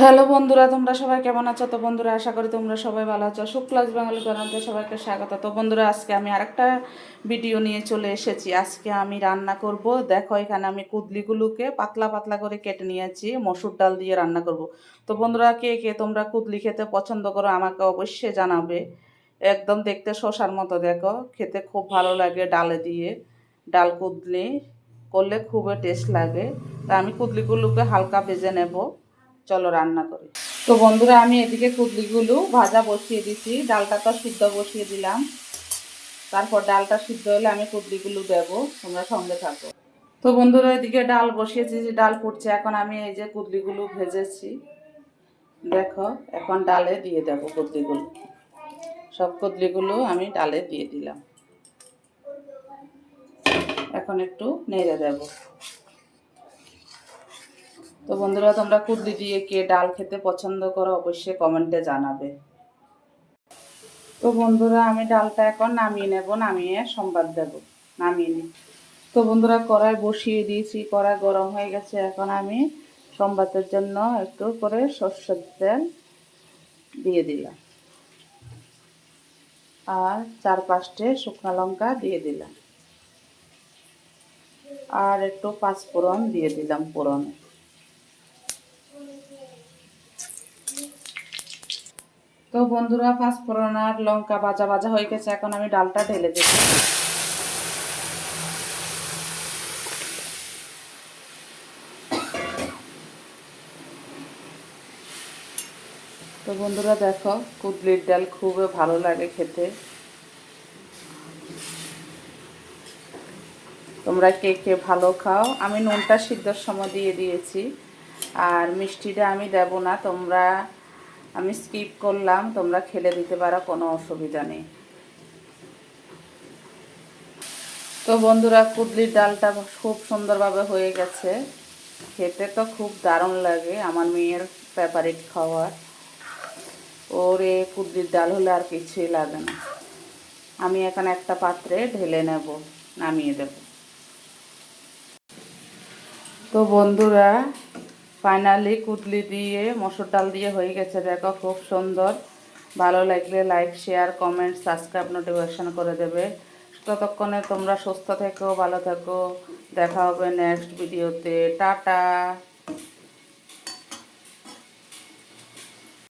Hello বন্ধুরা, তোমরা সবাই কেমন আছো? তো বন্ধুরা, আশা করি তোমরা সবাই ভালো আছো। শুক্লাস বাঙালি বানাতে সবাইকে স্বাগত। তো বন্ধুরা, আজকে আমি আরেকটা ভিডিও নিয়ে চলে এসেছি। আজকে আমি রান্না করব। দেখো, এখানে আমি কুদলিগুলোকে পাতলা পাতলা করে কেটে নিয়েছি। মসুর ডাল দিয়ে রান্না করব। তো বন্ধুরা, কে কে তোমরা কুদলি খেতে পছন্দ করো আমাকে অবশ্যই জানাবে। একদম দেখতে শশার মতো, দেখো, খেতে খুব ভালো লাগে ডালে দিয়ে। ডাল কুদলি করলে খুবই টেস্ট লাগে। তা আমি কুদলিগুলোকে হালকা ভেজে নেব। চলো রান্না করি। তো বন্ধুরা, আমি এদিকে কুদলিগুলো ভাজা বসিয়ে দিছি, ডালটা তো সিদ্ধ বসিয়ে দিলাম। তারপর ডালটা সিদ্ধ হলে আমি কুদলিগুলো দেবো, তোমরা সঙ্গে থাকো। তো বন্ধুরা, এদিকে ডাল বসিয়েছি, যে ডাল ফুটছে, এখন আমি এই যে কুদলিগুলো ভেজেছি। দেখো, এখন ডালে দিয়ে দেব কুদলিগুলো সব কুদলিগুলো আমি ডালে দিয়ে দিলাম। এখন একটু নেড়ে দেবো। তো বন্ধুরা, তোমরা কুদলি দিয়ে কে ডাল খেতে পছন্দ করো অবশ্যই কমেন্টে জানাবে। তো বন্ধুরা, আমি ডালটা এখন নামিয়ে নেব, নামিয়ে সম্বাদ দেব। নামিয়ে নিই তো বন্ধুরা, কড়াই বসিয়ে দিয়েছি, কড়াই গরম হয়ে গেছে। এখন আমি সম্বাদের জন্য একটু করে সর্ষের তেল দিয়ে দিলাম। আর চার পাঁচটে শুকনো লঙ্কা দিয়ে দিলাম। আর একটু পাঁচ ফোড়ন দিয়ে দিলাম ফোড়নে। তো বন্ধুরা পাঁচফোড়ন আর লঙ্কা ভাজা ভাজা হয়ে গেছে, এখন আমি ডালটা ঢেলে দেব। তো বন্ধুরা, দেখো, কুদলির ডাল খুবই ভালো লাগে খেতে। তোমরা কে কে ভালো খাও, আমি নুনটা সিদ্ধর সময় দিয়ে দিয়েছি, আর মিষ্টিটা আমি দেব না, তোমরা আমি স্কিপ করলাম, তোমরা খেলে দিতে পারো, কোনো অসুবিধা নেই। তো বন্ধুরা কুদলির ডালটা খুব সুন্দরভাবে হয়ে গেছে। খেতে তো খুব দারুণ লাগে, আমার মেয়ের ফেভারিট খাবার। ওর এ কুদলির ডাল হলে আর কিছুই লাগে না। আমি এখন একটা পাত্রে ঢেলে নেব, নামিয়ে দেব। তো বন্ধুরা ফাইনালি কুদলি দিয়ে, মসুর ডাল দিয়ে হয়ে গেছে। দেখো, খুব সুন্দর। ভালো লাগলে like share comment subscribe notification করে দেবে। ততক্ষণে তোমরা সুস্থ থেকো, ভালো থেকো। দেখা হবে নেক্সট ভিডিওতে টাটা!